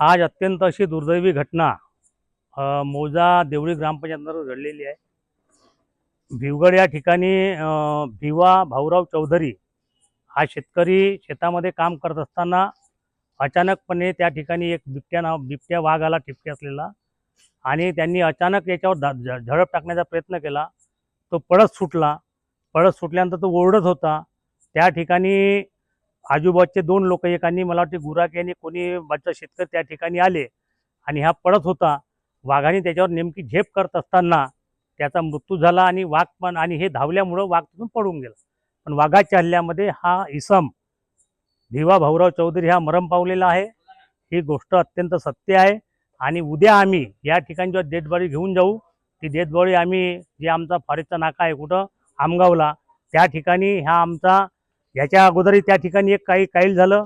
आज अत्यंत अशी दुर्दैवी घटना मोजा देवळी ग्रामपंचायतमध्ये घडलेली आहे. भिवगड या ठिकाणी भिवा भाऊराव चौधरी हा शेतकरी शेतामध्ये काम करत असताना अचानकपणे त्या ठिकाणी एक बिबट्या नाव बिबट्या वाघ आला ठिपके असलेला आणि त्यांनी अचानक याच्यावर झ- झडप टाकण्याचा प्रयत्न केला. तो पळत सुटला. पळत सुटल्यानंतर तो ओरडत होता. त्या ठिकाणी आजूबाजूचे दोन लोक एकांनी मला वाटते गुराकी आणि कोणी बाजूचा शेतकरी त्या ठिकाणी आले आणि हा पडत होता वाघाने त्याच्यावर नेमकी झेप करत असताना त्याचा मृत्यू झाला आणि वाघ पण आणि हे धावल्यामुळं वाघ तिथून पडून गेला. पण वाघाच्या हल्ल्यामध्ये हा इसम भिवा भाऊराव चौधरी हा मरम पावलेला आहे. ही गोष्ट अत्यंत सत्य आहे आणि उद्या आम्ही या ठिकाणी जेव्हा डेड घेऊन जाऊ ती डेड आम्ही जे आमचा फॉरेस्टचा नाका आहे कुठं आमगावला त्या ठिकाणी ह्या आमचा याच्या अगोदरही त्या ठिकाणी एक काही काईल झालं.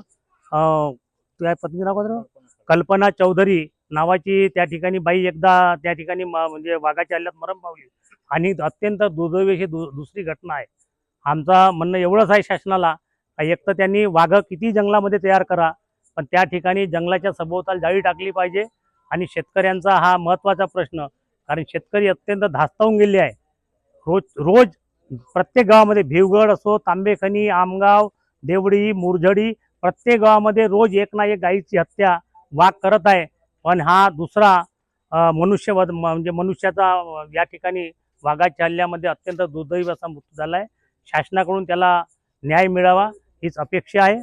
त्या पत्नीचं नाव कल्पना चौधरी नावाची त्या ठिकाणी बाई एकदा त्या ठिकाणी म- म्हणजे वाघाच्या हल्ल्यात मरण पावली. आणि अत्यंत दुर्दैवी दु दुसरी घटना आहे. आमचा म्हणणं एवढंच आहे शासनाला एक तर त्यांनी वाघ किती जंगलामध्ये तयार करा पण त्या ठिकाणी जंगलाच्या सभोवताल जाळी टाकली पाहिजे. आणि शेतकऱ्यांचा हा महत्त्वाचा प्रश्न कारण शेतकरी अत्यंत धास्तावून गेले आहे. रोज रोज प्रत्येक गावामध्ये भिवगड असो तांबेखनी आमगाव देवडी मुरझडी प्रत्येक गावामध्ये रोज एक ना एक गायीची हत्या वाघ करत आहे. पण हा दुसरा मनुष्यवध म्हणजे मनुष्याचा या ठिकाणी वाघाच्या हल्ल्यामध्ये अत्यंत दुर्दैव असा मृत्यू झाला आहे शासनाकडून त्याला न्याय मिळावा हीच अपेक्षा आहे.